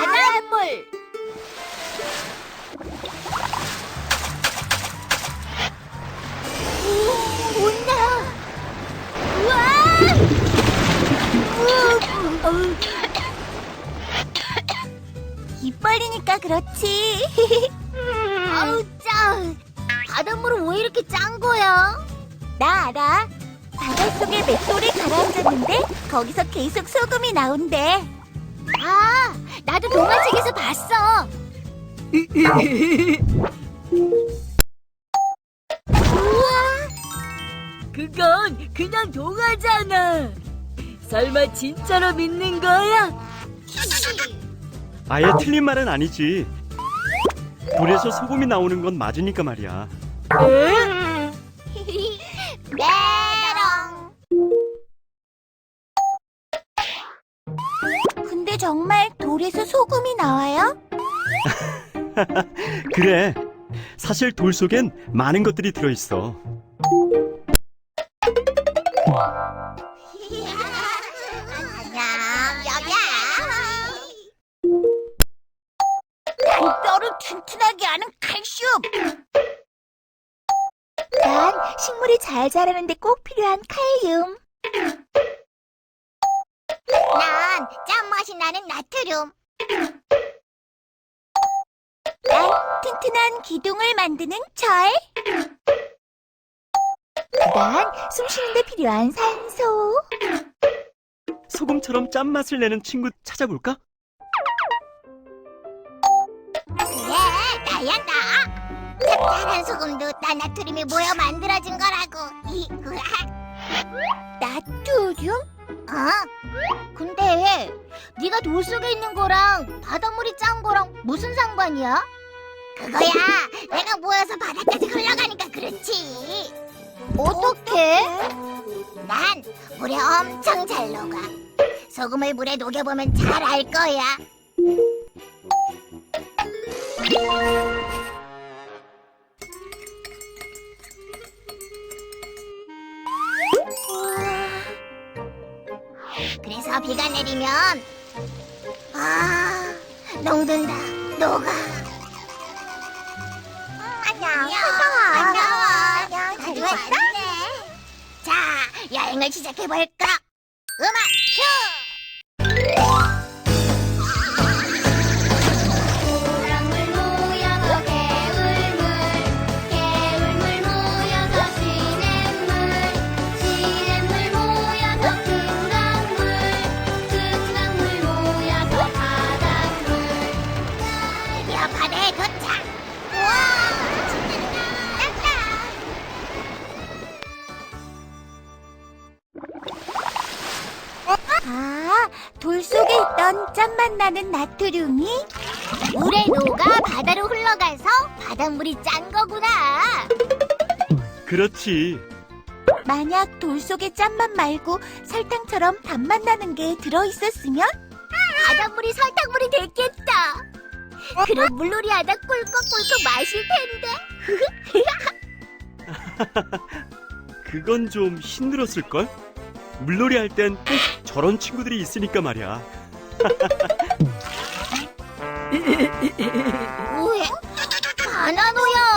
바닷물. 오, 온다. 우와! 이빨이니까 그렇지. 아우 짱. 바닷물은 왜 이렇게 짠 거야? 나 알아. 바닷 속에 맷돌이 가라앉았는데 거기서 계속 소금이 나온대. 아, 우와, 그건 그냥 동화잖아. 설마 진짜로 믿는 거야? 아예 틀린 말은 아니지. 돌에서 소금이 나오는 건 맞으니까 말이야. 에? 메롱. 근데 정말 돌에서 나와요? 그래. 사실 돌 속엔 많은 것들이 들어있어. 여기야. 뼈를 튼튼하게 하는 칼슘. 난 식물이 잘 자라는데 꼭 필요한 칼륨. 난 짠맛이 나는 나트륨. 튼튼한 기둥을 만드는 철. 난 숨쉬는 데 필요한 산소. 소금처럼 짠맛을 내는 친구 찾아볼까? 그래, 나야 나. 짭짤한 소금도 나 나트륨이 모여 만들어진 거라고. 이, 나트륨? 어? 근데 네가 돌 속에 있는 거랑 바닷물이 짠 거랑 무슨 상관이야? 그거야. 내가 모여서 바닥까지 흘러가니까 그렇지. 어떻게? 난 물에 엄청 잘 녹아. 소금을 물에 녹여보면 잘 알 거야. 그래서 비가 내리면 아 녹는다 녹아 안녕. 안녕. 안녕 잘 왔어? 자 여행을 시작해볼까? 음악 큐 아, 돌 속에 있던 짠맛 나는 나트륨이? 물에 녹아 바다로 흘러가서 바닷물이 짠 거구나. 그렇지. 만약 돌 속에 짠맛 말고 설탕처럼 단맛 나는 게 들어있었으면? 바닷물이 설탕물이 됐겠다. 그럼 물놀이 하다 꿀꺽꿀꺽 마실 텐데. 그건 좀 힘들었을걸? 물놀이 할 땐 꼭 저런 친구들이 있으니까 말이야. 바나노야